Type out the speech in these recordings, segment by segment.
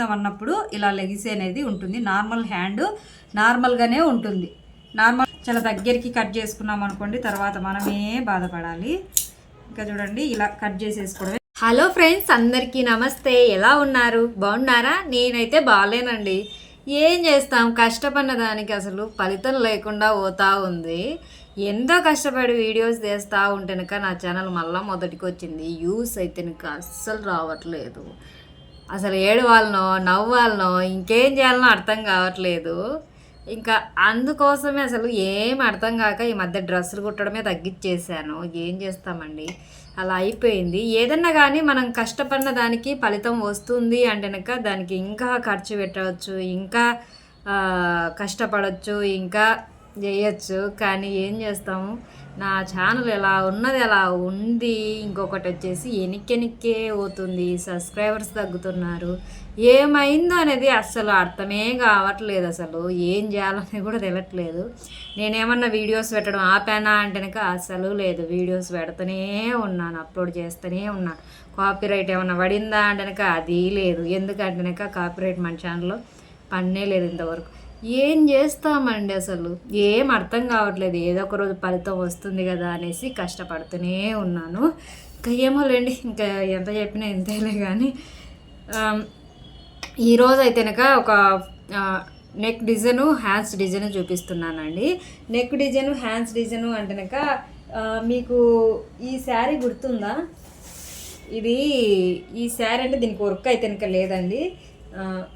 కుట్టుకుందాం అన్నప్పుడు ఇలా లెగిసి అనేది ఉంటుంది. నార్మల్ హ్యాండ్ నార్మల్గానే ఉంటుంది. నార్మల్ చాలా దగ్గరికి కట్ చేసుకున్నాం అనుకోండి తర్వాత మనమే బాధపడాలి. ఇంకా చూడండి ఇలా కట్ చేసేసుకోవడమే. హలో ఫ్రెండ్స్ అందరికీ నమస్తే. ఎలా ఉన్నారు? బాగున్నారా? నేనైతే బాగాలేనండి. ఏం చేస్తాం? కష్టపడిన దానికి అసలు ఫలితం లేకుండా పోతా ఉంది. ఎంతో కష్టపడి వీడియోస్ చేస్తూ ఉంటేనక నా ఛానల్ మళ్ళీ మొదటికి వచ్చింది యూస్ అయితే అస్సలు రావట్లేదు. అసలు ఏడవాలనో నవ్వాలనో ఇంకేం చేయాలనో అర్థం కావట్లేదు. ఇంకా అందుకోసమే అసలు ఏం అర్థం కాక ఈ మధ్య డ్రెస్సులు కుట్టడమే తగ్గించేసాను ఏం చేస్తామండి? అలా అయిపోయింది. ఏదన్నా కానీ మనం కష్టపడిన దానికి ఫలితం వస్తుంది అంటేనక దానికి ఇంకా ఖర్చు పెట్టవచ్చు ఇంకా కష్టపడవచ్చు ఇంకా చేయొచ్చు. కానీ ఏం చేస్తాము? నా ఛానల్ ఎలా ఉన్నది ఎలా ఉంది. ఇంకొకటి వచ్చేసి ఎనిక్కెనిక్కే పోతుంది. సబ్స్క్రైబర్స్ తగ్గుతున్నారు. ఏమైందో అనేది అస్సలు అర్థమే కావట్లేదు అసలు. ఏం చేయాలని కూడా తెలియట్లేదు నేనేమన్నా వీడియోస్ పెట్టడం ఆపానా అంటేనక అసలు లేదు. వీడియోస్ పెడుతూనే ఉన్నాను అప్లోడ్ చేస్తూనే ఉన్నాను. కాపీరైట్ ఏమన్నా పడిందా అంటేనక అది లేదు. ఎందుకంటేనక కాపీరైట్ మన ఛానల్లో పన్నే లేదు ఇంతవరకు. ఏం చేస్తామండి అసలు? ఏం అర్థం కావట్లేదు. ఏదో ఒక రోజు ఫలితం వస్తుంది కదా అనేసి కష్టపడుతూనే ఉన్నాను. ఇంకా ఏమో లేండి. ఇంకా ఎంత చెప్పినా ఎంతేలే కానీ ఈరోజు అయితేనక ఒక నెక్ డిజైను హ్యాండ్స్ డిజైన్ చూపిస్తున్నానండి. నెక్ డిజైను హ్యాండ్స్ డిజైను అంటేనక మీకు ఈ శారీ గుర్తుందా? ఇది ఈ శారీ అంటే దీనికి వర్క్ అయితే లేదండి.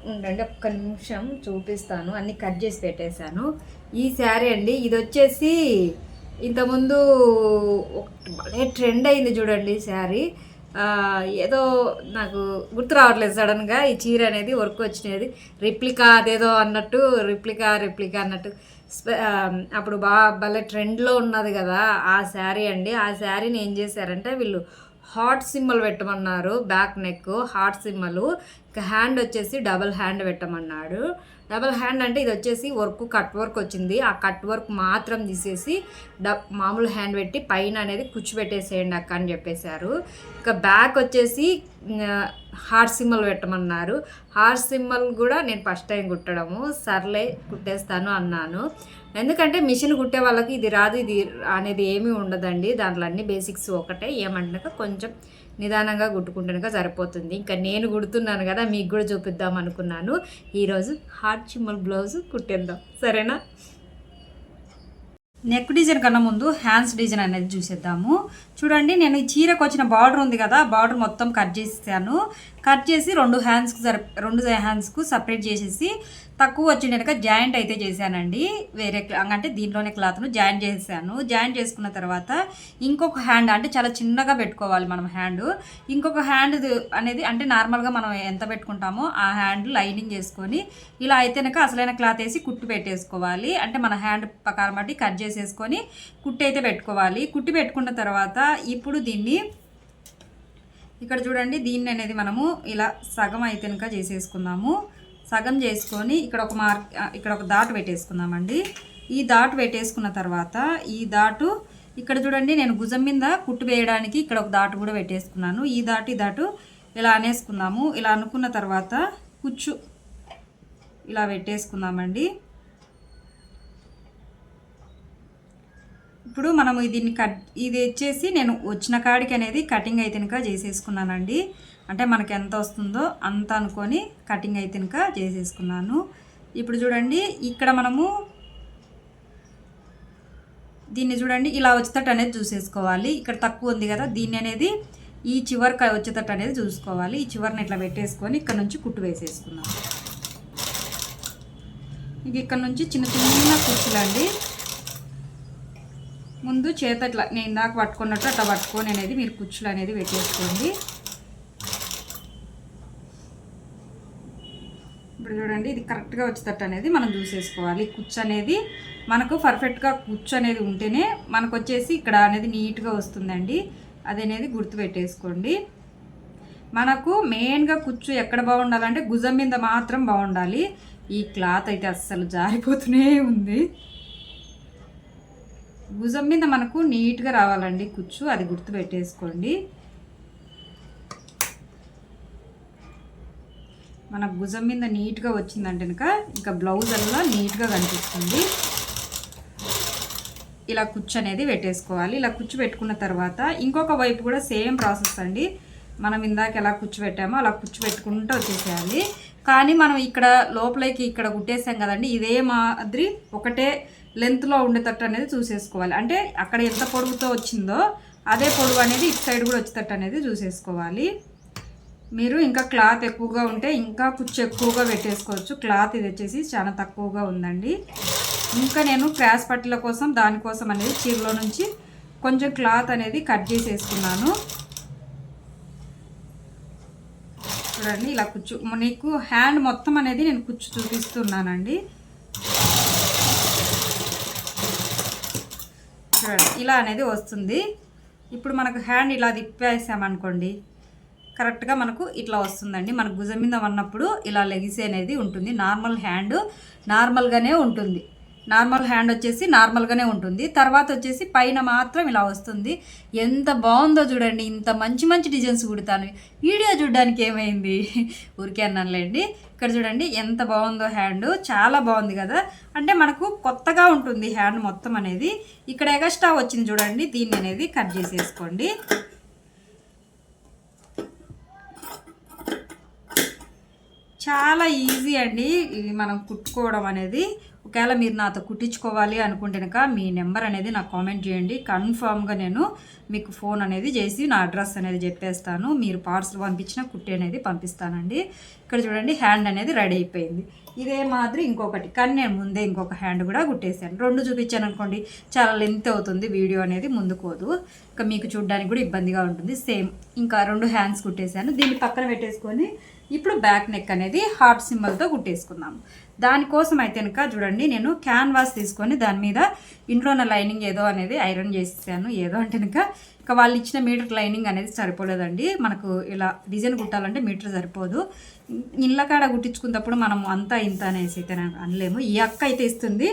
ఉండండి ఒక్క నిమిషం చూపిస్తాను. అన్ని కట్ చేసి పెట్టేశాను. ఈ శారీ అండి ఇది వచ్చేసి ఇంతకుముందు ఒక- భలే ట్రెండ్ అయింది చూడండి శారీ. ఏదో నాకు గుర్తు రావట్లేదు సడన్గా ఈ చీర అనేది వర్క్ వచ్చినది. రిప్లికా అదేదో అన్నట్టు రిప్లికా రిప్లికా అన్నట్టు. అప్పుడు బాగా భలే ట్రెండ్లో ఉన్నది కదా ఆ శారీ అండి. ఆ శారీని ఏం చేశారంటే వీళ్ళు హార్ట్ సింబల్ పెట్టమన్నారు బ్యాక్ నెక్ హార్ట్ సింబల్. ఇంకా హ్యాండ్ వచ్చేసి డబల్ హ్యాండ్ పెట్టమన్నాడు. డబల్ హ్యాండ్ అంటే ఇది వచ్చేసి వర్క్ కట్ వర్క్ వచ్చింది. ఆ కట్ వర్క్ మాత్రం తీసేసి డ మామూలు హ్యాండ్ పెట్టి పైన అనేది కూర్చోబెట్టేసేయండి అక్క అని చెప్పేశారు. ఇంకా బ్యాక్ వచ్చేసి హార్ట్ సింబల్ పెట్టమన్నారు. హార్ట్ సింబల్ కూడా నేను ఫస్ట్ టైం కుట్టడము. సర్లే కుట్టేస్తాను అన్నాను. ఎందుకంటే మిషన్ కుట్టే వాళ్ళకి ఇది రాదు ఇది అనేది ఏమీ ఉండదండి. దాంట్లో అన్ని బేసిక్స్ ఒకటే. ఏమంటున్నాక కొంచెం నిదానంగా కుట్టుకుంటున్నాక సరిపోతుంది. ఇంకా నేను కుడుతున్నాను కదా మీకు కూడా చూపిద్దాం అనుకున్నాను. ఈరోజు హార్ట్ చిమ్మల్ బ్లౌజ్ కుట్టేద్దాం. సరేనా? నెక్ డిజైన్ కన్నా ముందు హ్యాండ్స్ డిజైన్ అనేది చూసేద్దాము. చూడండి నేను ఈ చీరకు వచ్చిన బార్డర్ ఉంది కదా బార్డర్ మొత్తం కట్ చేసాను కట్ చేసి రెండు హ్యాండ్స్కి సరి రెండు హ్యాండ్స్కు సపరేట్ చేసేసి తక్కువ వచ్చిన జాయింట్ అయితే చేశానండి. వేరే క్లా- అంటే దీంట్లోనే క్లాత్ను జాయింట్ చేశాను. జాయింట్ చేసుకున్న తర్వాత ఇంకొక హ్యాండ్ అంటే చాలా చిన్నగా పెట్టుకోవాలి మనం హ్యాండ్. ఇంకొక హ్యాండ్ అనేది అంటే నార్మల్గా మనం ఎంత పెట్టుకుంటామో ఆ హ్యాండ్ లైనింగ్ చేసుకొని ఇలా అయితేనక అసలైన క్లాత్ వేసి కుట్టు పెట్టేసుకోవాలి. అంటే మన హ్యాండ్ ప్రకారం బట్టి కట్ చేసేసుకొని కుట్టి అయితే పెట్టుకోవాలి. కుట్టి పెట్టుకున్న తర్వాత ఇప్పుడు దీన్ని ఇక్కడ చూడండి దీన్ని అనేది మనము ఇలా సగం అయితేనక చేసేసుకుందాము. సగం చేసుకొని ఇక్కడ ఒక మార్క్ ఇక్కడ ఒక దాటు పెట్టేసుకుందామండి. ఈ దాటు పెట్టేసుకున్న తర్వాత ఈ దాటు ఇక్కడ చూడండి నేను భుజం మీద కుట్టు వేయడానికి ఇక్కడ ఒక దాటు కూడా పెట్టేసుకున్నాను. ఈ దాటు ఈ దాటు ఇలా అనేసుకుందాము ఇలా అనుకున్న తర్వాత కుచ్చు ఇలా పెట్టేసుకుందామండి. ఇప్పుడు మనము దీన్ని కట్ ఇది వచ్చేసి నేను వచ్చిన కాడికి అనేది కటింగ్ అయితే కనుక చేసేసుకున్నానండి. అంటే మనకి ఎంత వస్తుందో అంత అనుకొని కటింగ్ అయితే ఇంకా చేసేసుకున్నాను. ఇప్పుడు చూడండి ఇక్కడ మనము దీన్ని చూడండి ఇలా వచ్చేటట్టు అనేది చూసేసుకోవాలి. ఇక్కడ తక్కువ ఉంది కదా దీన్ని అనేది ఈ చివరికి వచ్చేటట్టు అనేది చూసుకోవాలి. ఈ చివరిని ఇట్లా పెట్టేసుకొని ఇక్కడ నుంచి కుట్టు వేసేసుకున్నాం ఇక ఇక్కడ నుంచి చిన్న చిన్న కుర్చీలండి ముందు చేత ఇట్లా నేను ఇందాక పట్టుకున్నట్టు అట్లా పట్టుకొని అనేది మీరు కుచ్చులు అనేది పెట్టేసుకోండి. ఇప్పుడు చూడండి ఇది కరెక్ట్గా వచ్చేటట్టు అనేది మనం చూసేసుకోవాలి. కుచ్చు అనేది మనకు పర్ఫెక్ట్గా కుచ్చు అనేది ఉంటేనే మనకు వచ్చేసి ఇక్కడ అనేది నీట్గా వస్తుందండి. అది అనేది గుర్తుపెట్టేసుకోండి మనకు మెయిన్గా కుచ్చు ఎక్కడ బాగుండాలంటే భుజం మీద మాత్రం బాగుండాలి. ఈ క్లాత్ అయితే అస్సలు జారిపోతూనే ఉంది. భుజం మీద మనకు నీట్గా రావాలండి కుచ్చు అది గుర్తు మన భుజం మీద నీట్గా వచ్చిందంటే కనుక ఇంకా బ్లౌజ్ అలా నీట్గా కనిపిస్తుంది. ఇలా కుచ్చు అనేది పెట్టేసుకోవాలి. ఇలా కుచ్చు పెట్టుకున్న తర్వాత ఇంకొక వైపు కూడా సేమ్ ప్రాసెస్ అండి. మనం ఇందాక ఎలా కుచ్చు పెట్టామో అలా కుచ్చు పెట్టుకుంటూ వచ్చేసేయాలి. కానీ మనం ఇక్కడ లోపలికి ఇక్కడ కుట్టేసాం కదండి ఇదే మాదిరి ఒకటే లెంత్లో ఉండేటట్టు అనేది చూసేసుకోవాలి. అంటే అక్కడ ఎంత పొడుగుతో వచ్చిందో అదే పొడుగు అనేది ఇటు సైడ్ కూడా వచ్చేటట్టు అనేది చూసేసుకోవాలి. మీరు ఇంకా క్లాత్ ఎక్కువగా ఉంటే ఇంకా కుచ్చు ఎక్కువగా పెట్టేసుకోవచ్చు. క్లాత్ ఇది వచ్చేసి చాలా తక్కువగా ఉందండి. ఇంకా నేను క్రాస్ పట్టీల కోసం దానికోసం అనేది చీరలో నుంచి కొంచెం క్లాత్ అనేది కట్ చేసేసుకున్నాను. చూడండి ఇలా కుచ్చు. నీకు హ్యాండ్ మొత్తం అనేది నేను కుచ్చు చూపిస్తున్నానండి. చూడండి ఇలా అనేది వస్తుంది. ఇప్పుడు మనకు హ్యాండ్ ఇలా తిప్పేసామనుకోండి కరెక్ట్గా మనకు ఇట్లా వస్తుందండి. మన భుజం మీద ఉన్నప్పుడు ఇలా లెగిసి అనేది ఉంటుంది. నార్మల్ హ్యాండ్ నార్మల్గానే ఉంటుంది. నార్మల్ హ్యాండ్ వచ్చేసి నార్మల్గానే ఉంటుంది. తర్వాత వచ్చేసి పైన మాత్రం ఇలా వస్తుంది. ఎంత బాగుందో చూడండి. ఇంత మంచి మంచి డిజైన్స్ కుడతాను. వీడియో చూడడానికి ఏమైంది? ఊరికే అన్నానులేండి. ఇక్కడ చూడండి ఎంత బాగుందో హ్యాండ్. చాలా బాగుంది కదా. అంటే మనకు కొత్తగా ఉంటుంది హ్యాండ్ మొత్తం అనేది. ఇక్కడ ఎగస్ట్రా వచ్చింది చూడండి. దీన్ని అనేది కట్ చేసేసుకోండి. చాలా ఈజీ అండి. ఇది మనం కుట్టుకోవడం అనేది. ఒకవేళ మీరు నాతో కుట్టించుకోవాలి అనుకుంటే కనుక మీ నెంబర్ అనేది నాకు కామెంట్ చేయండి. కన్ఫామ్గా నేను మీకు ఫోన్ అనేది చేసి నా అడ్రస్ అనేది చెప్పేస్తాను. మీరు పార్సల్ పంపించిన కుట్టి అనేది పంపిస్తానండి. ఇక్కడ చూడండి హ్యాండ్ అనేది రెడీ అయిపోయింది. ఇదే మాదిరి ఇంకొకటి. కానీ నేను ముందే ఇంకొక హ్యాండ్ కూడా కుట్టేశాను. రెండు చూపించాను అనుకోండి చాలా లెంత్ అవుతుంది. వీడియో అనేది ముందుకోదు ఇంకా మీకు చూడడానికి కూడా ఇబ్బందిగా ఉంటుంది. సేమ్ ఇంకా రెండు హ్యాండ్స్ కుట్టేశాను. దీన్ని పక్కన పెట్టేసుకొని ఇప్పుడు బ్యాక్ నెక్ అనేది హార్ట్ సింబల్తో కుట్టేసుకుందాము దానికోసం అయితే కనుక చూడండి నేను క్యాన్వాస్ తీసుకొని దాని మీద ఇంట్లో ఉన్న లైనింగ్ ఏదో అనేది ఐరన్ చేసేసాను. ఏదో అంటే కనుక ఇక వాళ్ళు ఇచ్చిన మీటర్ లైనింగ్ అనేది సరిపోలేదండి. మనకు ఇలా డిజైన్ కుట్టాలంటే మీటర్ సరిపోదు. ఇళ్ళ కాడ కుట్టించుకున్నప్పుడు మనం అంతా ఇంత అనేసి అయితే అనలేము. ఈ అక్క అయితే ఇస్తుంది.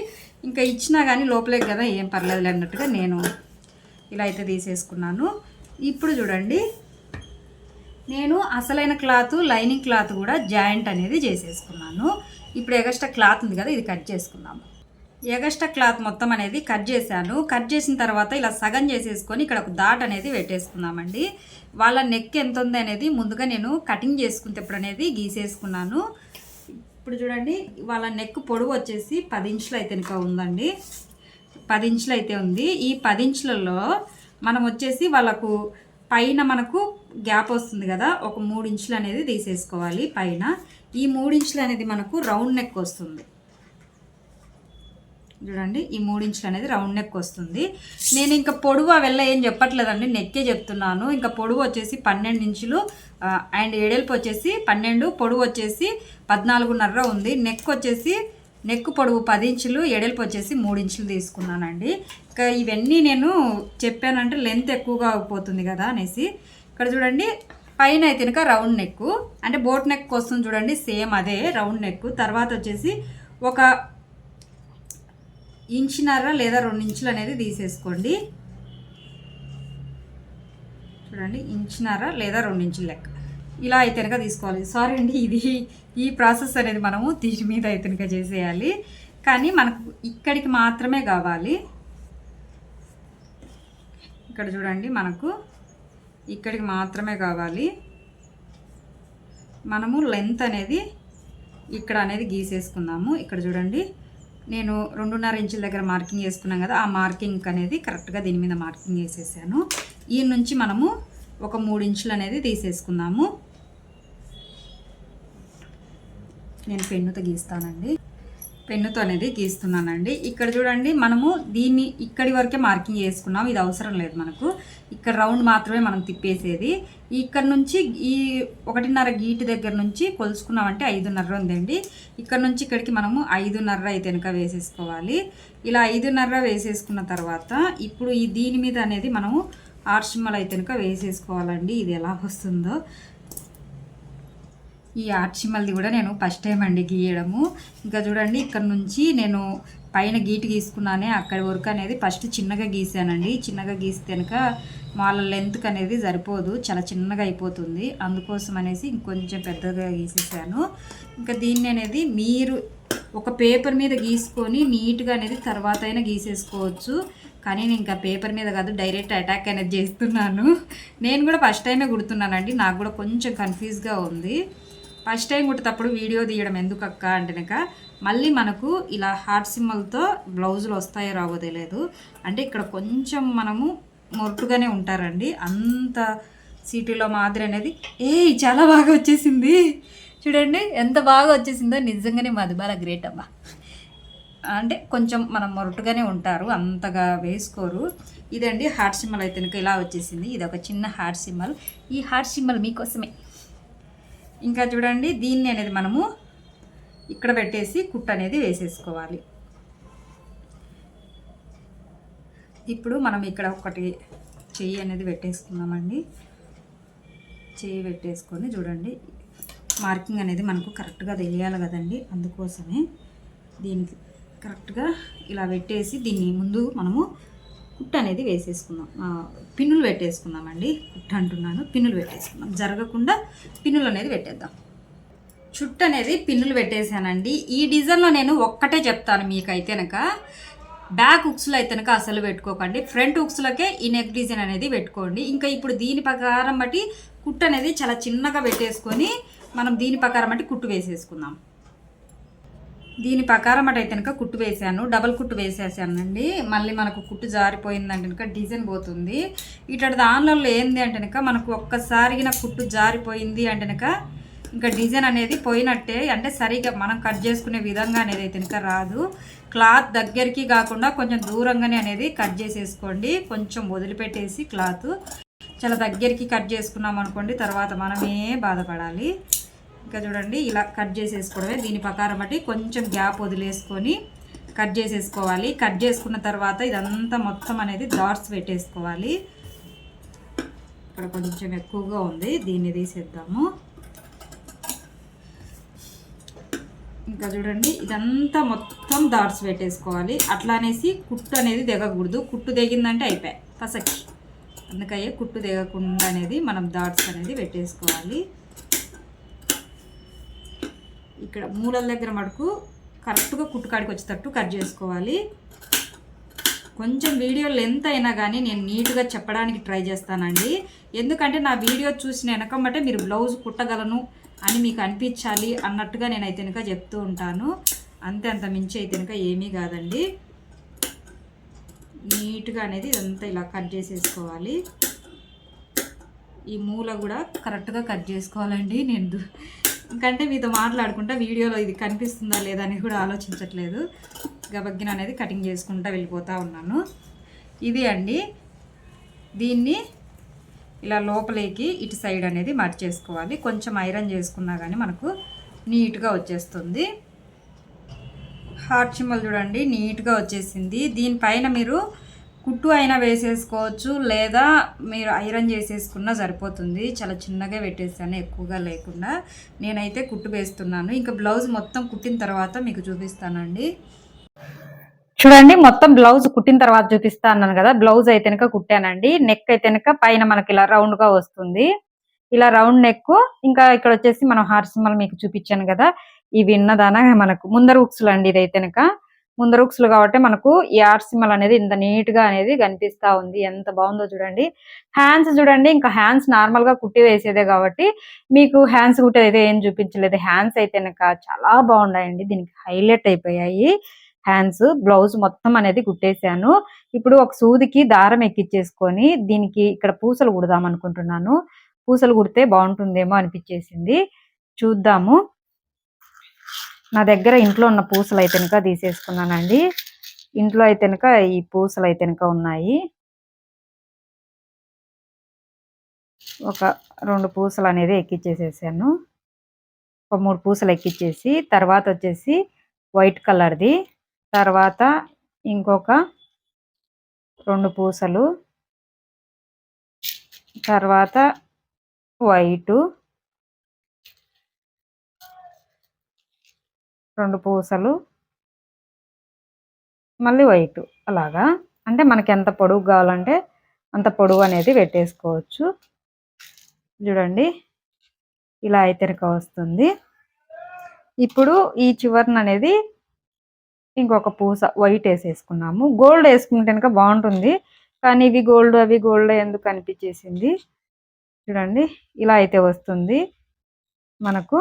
ఇంకా ఇచ్చినా కానీ లోపలే కదా ఏం పర్లేదు అన్నట్టుగా నేను ఇలా అయితే తీసేసుకున్నాను. ఇప్పుడు చూడండి నేను అసలైన క్లాత్ లైనింగ్ క్లాత్ కూడా జాయింట్ అనేది చేసేసుకున్నాను. ఇప్పుడు ఎగస్ట్రా క్లాత్ ఉంది కదా ఇది కట్ చేసుకుందాము ఎగస్ట్రా క్లాత్ మొత్తం అనేది కట్ చేశాను. కట్ చేసిన తర్వాత ఇలా సగం చేసేసుకొని ఇక్కడ ఒక దాట్ అనేది పెట్టేసుకుందామండి. వాళ్ళ నెక్ ఎంత ఉంది అనేది ముందుగా నేను కటింగ్ చేసుకునేటప్పుడు అనేది గీసేసుకున్నాను. ఇప్పుడు చూడండి వాళ్ళ నెక్ పొడవు వచ్చేసి పది ఇంచులు అయితే ఇంకా ఉందండి. పది ఇంచులు అయితే ఉంది. ఈ పది ఇంచులలో మనం వచ్చేసి వాళ్ళకు పైన మనకు గ్యాప్ వస్తుంది కదా ఒక మూడు ఇంచులు అనేది తీసేసుకోవాలి పైన. ఈ మూడు ఇంచులు అనేది మనకు రౌండ్ నెక్ వస్తుంది. చూడండి ఈ మూడు ఇంచులు అనేది రౌండ్ నెక్ వస్తుంది. నేను ఇంకా పొడవు వెళ్ళ ఏం చెప్పట్లేదండి నెక్కే చెప్తున్నాను. ఇంకా పొడవు వచ్చేసి పన్నెండు ఇంచులు అండ్ ఎడల్పు వచ్చేసి పన్నెండు పొడవు వచ్చేసి పద్నాలుగున్నర ఉంది. నెక్ వచ్చేసి నెక్ పొడవు పది ఇంచులు ఎడల్పు వచ్చేసి మూడు ఇంచులు తీసుకున్నానండి. ఇంకా ఇవన్నీ నేను చెప్పానంటే లెంత్ ఎక్కువగా అయిపోతుంది కదా అనేసి. ఇక్కడ చూడండి పైన అయితే కనుక రౌండ్ నెక్ అంటే బోట్ నెక్ వస్తుంది చూడండి సేమ్ అదే రౌండ్ నెక్ తర్వాత వచ్చేసి ఒక ఇంచినర లేదా రెండు ఇంచులు అనేది తీసేసుకోండి. చూడండి ఇంచినర లేదా రెండు ఇంచుల లెక్క. ఇలా అయితే కనుక తీసుకోవాలి. సారీ అండి ఇది ఈ ప్రాసెస్ అనేది మనము దీని మీద అయితే కనుక చేసేయాలి. కానీ మనకు ఇక్కడికి మాత్రమే కావాలి. ఇక్కడ చూడండి మనకు ఇక్కడికి మాత్రమే కావాలి. మనము లెంత్ అనేది ఇక్కడ అనేది గీసేసుకుందాము. ఇక్కడ చూడండి. నేను రెండున్నర ఇంచుల దగ్గర మార్కింగ్ వేసుకున్నాం కదా ఆ మార్కింగ్ అనేది కరెక్ట్గా దీని మీద మార్కింగ్ వేసేసాను. ఈ నుంచి మనము ఒక మూడు ఇంచులు అనేది తీసేసుకుందాము. నేను పెన్నుతో గీస్తానండి. పెన్నుతో అనేది గీస్తున్నానండి. ఇక్కడ చూడండి మనము దీన్ని ఇక్కడి వరకే మార్కింగ్ చేసుకున్నాం. ఇది అవసరం లేదు మనకు. ఇక్కడ రౌండ్ మాత్రమే మనం తిప్పేసేది. ఇక్కడ నుంచి ఈ ఒకటిన్నర గీటు దగ్గర నుంచి కొలుసుకున్నామంటే ఐదున్నర ఉందండి. ఇక్కడ నుంచి ఇక్కడికి మనము ఐదున్నర అయితే వెనుక వేసేసుకోవాలి. ఇలా ఐదున్నర వేసేసుకున్న తర్వాత ఇప్పుడు ఈ దీని మీద అనేది మనము ఆర్షిమ్మలు అయితే వెనుక వేసేసుకోవాలండి. ఇది ఎలా వస్తుందో. ఈ ఆర్చిమల్ది కూడా నేను ఫస్ట్ టైం అండి గీయడము. ఇంకా చూడండి ఇక్కడ నుంచి నేను పైన గీటు గీసుకున్నానే అక్కడి వరకు అనేది ఫస్ట్ చిన్నగా గీసానండి. చిన్నగా గీస్తే కనుక వాళ్ళ లెంత్కి అనేది సరిపోదు చాలా చిన్నగా అయిపోతుంది. అందుకోసం అనేసి ఇంకొంచెం పెద్దగా గీసేసాను. ఇంకా దీన్ని అనేది మీరు ఒక పేపర్ మీద గీసుకొని నీట్గా అనేది తర్వాత అయినా గీసేసుకోవచ్చు. కానీ నేను ఇంకా పేపర్ మీద కాదు డైరెక్ట్ అటాక్ అనేది చేస్తున్నాను. నేను కూడా ఫస్ట్ టైమే కుడుతున్నానండి నాకు కూడా కొంచెం కన్ఫ్యూజ్గా ఉంది. ఫస్ట్ టైం కుట్టేటప్పుడు వీడియో తీయడం ఎందుకు అక్క అంటేనక మళ్ళీ మనకు ఇలా హార్ట్ సింబల్తో బ్లౌజులు వస్తాయో రావో తెలియదు. అంటే ఇక్కడ కొంచెం మనము మొరటుగానే ఉంటారండి. అంత సిటీలో మాదిరి అనేది. ఏ చాలా బాగా వచ్చేసింది. చూడండి ఎంత బాగా వచ్చేసిందో నిజంగానే మధుబాల గ్రేట్ అబ్బా. అంటే కొంచెం మనం మొరటుగానే ఉంటారు అంతగా వేసుకోరు. ఇదండి హార్ట్ సింబల్ అయితే ఇలా వచ్చేసింది. ఇది ఒక చిన్న హార్ట్ సింబల్. ఈ హార్ట్ సింబల్ మీకోసమే. ఇంకా చూడండి దీన్ని అనేది మనము ఇక్కడ పెట్టేసి కుట్ అనేది వేసేసుకోవాలి. ఇప్పుడు మనం ఇక్కడ ఒకటి చెయ్యి అనేది పెట్టేసుకున్నామండి చెయ్యి పెట్టేసుకొని చూడండి మార్కింగ్ అనేది మనకు కరెక్ట్గా తెలియాలి కదండి. అందుకోసమే దీనికి కరెక్ట్గా ఇలా పెట్టేసి దీన్ని ముందు మనము కుట్టు అనేది వేసేసుకుందాం. పిన్నులు పెట్టేసుకుందామండి. కుట్టు అంటున్నాను. పిన్నులు పెట్టేసుకుందాం. జరగకుండా పిన్నులు అనేది పెట్టేద్దాం. చుట్టు అనేది పిన్నులు పెట్టేశానండి. ఈ డిజైన్లో నేను ఒక్కటే చెప్తాను మీకైతేనక బ్యాక్ ఉక్స్లో అయితేనక అసలు పెట్టుకోకండి. ఫ్రంట్ ఉక్స్లకే ఈ నెక్ డిజైన్ అనేది పెట్టుకోండి. ఇంకా ఇప్పుడు దీని ప్రకారం బట్టి కుట్టు అనేది చాలా చిన్నగా పెట్టేసుకొని మనం దీని ప్రకారం బట్టి కుట్టు వేసేసుకుందాం. దీని ప్రకారం అటు అయితే కనుక కుట్టు వేసాను డబల్ కుట్టు వేసేసానండి. మళ్ళీ మనకు కుట్టు జారిపోయిందంటే కనుక డిజైన్ పోతుంది. ఇటు దానిలో ఏంది అంటే కనుక మనకు ఒక్కసారిగిన కుట్టు జారిపోయింది అంటే కనుక ఇంకా డిజైన్ అనేది పోయినట్టే. అంటే సరిగా మనం కట్ చేసుకునే విధంగా అనేది అయితే ఇంకా రాదు. క్లాత్ దగ్గరికి కాకుండా కొంచెం దూరంగానే అనేది కట్ చేసేసుకోండి. కొంచెం వదిలిపెట్టేసి క్లాత్. చాలా దగ్గరికి కట్ చేసుకున్నాం అనుకోండి తర్వాత మనమే బాధపడాలి. ఇంకా చూడండి ఇలా కట్ చేసేసుకోవడమే. దీని ప్రకారం బట్టి కొంచెం గ్యాప్ వదిలేసుకొని కట్ చేసేసుకోవాలి. కట్ చేసుకున్న తర్వాత ఇదంతా మొత్తం అనేది డాట్స్ పెట్టేసుకోవాలి. ఇక్కడ కొంచెం ఎక్కువగా ఉంది. దీన్ని తీసేద్దాము. ఇంకా చూడండి ఇదంతా మొత్తం డాట్స్ పెట్టేసుకోవాలి. అట్లా అనేసి కుట్టు అనేది దిగకూడదు కుట్టు దిగిందంటే అయిపోయాయి. పసకి అందుకయ్యే కుట్టు దిగకుండా అనేది మనం డాట్స్ అనేది పెట్టేసుకోవాలి. ఇక్కడ మూలల దగ్గర మటుకు కరెక్ట్గా కుట్టుకాడికి వచ్చేటట్టు కట్ చేసుకోవాలి. కొంచెం వీడియో లెంత్ అయినా కానీ నేను నీట్గా చెప్పడానికి ట్రై చేస్తానండి. ఎందుకంటే నా వీడియో చూసిన వెనకమ్మటే మీరు బ్లౌజ్ కుట్టగలను అని మీకు అనిపించాలి అన్నట్టుగా నేనైతే కనుక చెప్తూ ఉంటాను. అంతే అంత మించి అయితే కనుక ఏమీ కాదండి. నీట్గా అనేది ఇదంతా ఇలా కట్ చేసేసుకోవాలి. ఈ మూల కూడా కరెక్ట్గా కట్ చేసుకోవాలండి. నేను ఇంకంటే మీతో మాట్లాడుకుంటా వీడియోలో ఇది కనిపిస్తుందా లేదా అని కూడా ఆలోచించట్లేదు. గబగ్గిన అనేది కటింగ్ చేసుకుంటా వెళ్ళిపోతూ ఉన్నాను. ఇది అండి. దీన్ని ఇలా లోపలికి ఇటు సైడ్ అనేది మర్చేసుకోవాలి కొంచెం ఐరన్ చేసుకున్నా కానీ మనకు నీట్గా వచ్చేస్తుంది. హార్ట్ సింబల్ చూడండి నీట్గా వచ్చేసింది. దీనిపైన మీరు కుట్టు అయినా వేసేసుకోవచ్చు లేదా మీరు ఐరన్ చేసేసుకున్నా సరిపోతుంది. చాలా చిన్నగా పెట్టేస్తాను ఎక్కువగా లేకుండా. నేనైతే కుట్టు వేస్తున్నాను. ఇంకా బ్లౌజ్ మొత్తం కుట్టిన తర్వాత మీకు చూపిస్తానండి. చూడండి మొత్తం బ్లౌజ్ కుట్టిన తర్వాత చూపిస్తా అన్నాను కదా బ్లౌజ్ అయితే కుట్టానండి. నెక్ అయితే పైన మనకి ఇలా రౌండ్గా వస్తుంది. ఇలా రౌండ్ నెక్ ఇంకా ఇక్కడ వచ్చేసి మనం హార్ట్ మీకు చూపించాను కదా ఇవి ఉన్నదాన మనకు? ముందర ఉక్సులు అండి ఇదైతేనక కనుక కాబట్టి మనకు ఈ ఆర్సిమల్ అనేది ఇంత నీట్గా అనేది కనిపిస్తా ఉంది. ఎంత బాగుందో చూడండి. హ్యాండ్స్ చూడండి ఇంకా హ్యాండ్స్ నార్మల్గా కుట్టి వేసేదే కాబట్టి మీకు హ్యాండ్స్ కుట్టేది అయితే ఏం చూపించలేదు. హ్యాండ్స్ అయితే కనుక చాలా బాగున్నాయండి. దీనికి హైలైట్ అయిపోయాయి. హ్యాండ్స్ బ్లౌజ్ మొత్తం అనేది కుట్టేశాను. ఇప్పుడు ఒక సూదికి దారం ఎక్కిచ్చేసుకొని దీనికి ఇక్కడ పూసలు కుడదాం అనుకుంటున్నాను. పూసలు కుడితే బాగుంటుందేమో అనిపించేసింది. చూద్దాము. నా దగ్గర ఇంట్లో ఉన్న పూసలు అయితే కనుక తీసేసుకున్నానండి. ఇంట్లో అయితే కనుక ఈ పూసలు అయితే కనుక ఉన్నాయి. ఒక రెండు పూసలు అనేది ఎక్కిచ్చేసేసాను. ఒక మూడు పూసలు ఎక్కిచ్చేసి తర్వాత వచ్చేసి వైట్ కలర్ది. తర్వాత ఇంకొక రెండు పూసలు. తర్వాత వైటు. రెండు పూసలు. మళ్ళీ వైట్ అలాగా. అంటే మనకి ఎంత పొడుగు కావాలంటే అంత పొడవు అనేది పెట్టేసుకోవచ్చు. చూడండి. ఇలా అయితే వస్తుంది. ఇప్పుడు ఈ చివరన అనేది ఇంకొక పూస వైట్ వేసేసుకున్నాము. గోల్డ్ వేసుకుంటే కనుక బాగుంటుంది. కానీ ఇవి గోల్డ్ అవి గోల్డ్ ఎందుకు అనిపించేసింది? చూడండి. ఇలా అయితే వస్తుంది. మనకు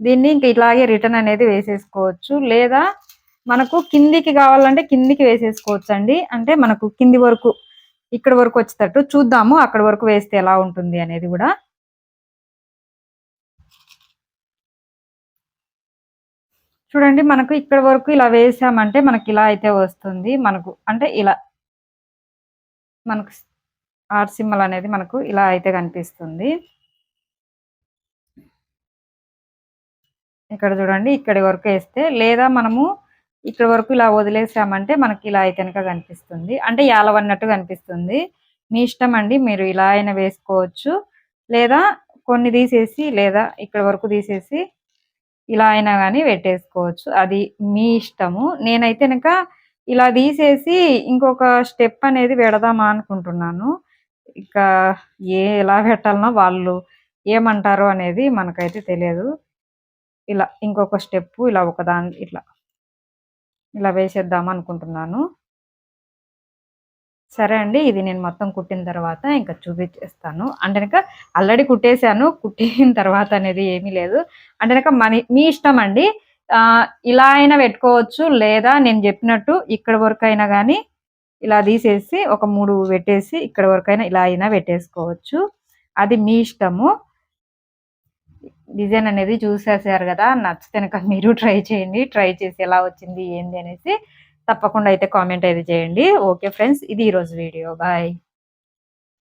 దీన్ని ఇంక ఇలాగే రిటర్న్ అనేది వేసేసుకోవచ్చు. లేదా మనకు కిందికి కావాలంటే కిందికి వేసేసుకోవచ్చు అండి అంటే మనకు కింది వరకు ఇక్కడ వరకు వచ్చేటట్టు చూద్దాము అక్కడ వరకు వేస్తే ఎలా ఉంటుంది అనేది కూడా. చూడండి మనకు ఇక్కడ వరకు ఇలా వేసామంటే మనకి ఇలా అయితే వస్తుంది. మనకు అంటే ఇలా మనకు ఆర్ట్ సింబల్ అనేది మనకు ఇలా అయితే కనిపిస్తుంది. ఇక్కడ చూడండి ఇక్కడి వరకు వేస్తే లేదా మనము ఇక్కడ వరకు ఇలా వదిలేసామంటే మనకి ఇలా అయితే కనుక కనిపిస్తుంది. అంటే యాలవన్నట్టు కనిపిస్తుంది. మీ ఇష్టం అండి మీరు ఇలా అయినా వేసుకోవచ్చు. లేదా కొన్ని తీసేసి లేదా ఇక్కడ వరకు తీసేసి ఇలా అయినా కానీ పెట్టేసుకోవచ్చు. అది మీ ఇష్టము. నేనైతే కనుక ఇలా తీసేసి ఇంకొక స్టెప్ అనేది పెడదామా అనుకుంటున్నాను. ఇక ఏ ఎలా పెట్టాలనో వాళ్ళు ఏమంటారో అనేది మనకైతే తెలియదు. ఇలా ఇంకొక స్టెప్ ఇలా ఒకదాని ఇట్లా. ఇలా వేసేద్దాం అనుకుంటున్నాను. సరే అండి ఇది నేను మొత్తం కుట్టిన తర్వాత ఇంకా చూపించేస్తాను అంటే కనుక ఆల్రెడీ కుట్టేశాను కుట్టిన తర్వాత అనేది ఏమీ లేదు. అంటే కనుక మన మీ ఇష్టం అండి. ఇలా అయినా పెట్టుకోవచ్చు లేదా నేను చెప్పినట్టు ఇక్కడ వరకు అయినా కానీ ఇలా తీసేసి ఒక మూడు పెట్టేసి ఇక్కడ వరకు అయినా ఇలా అయినా పెట్టేసుకోవచ్చు. అది మీ ఇష్టము. డిజైన్ అనేది చూసేసారు కదా నచ్చితే కనుక మీరు ట్రై చేయండి. ట్రై చేసి ఎలా వచ్చింది ఏంది అనేసి తప్పకుండా అయితే కామెంట్ అయితే చేయండి. ఓకే ఫ్రెండ్స్ ఇది ఈరోజు వీడియో. బాయ్.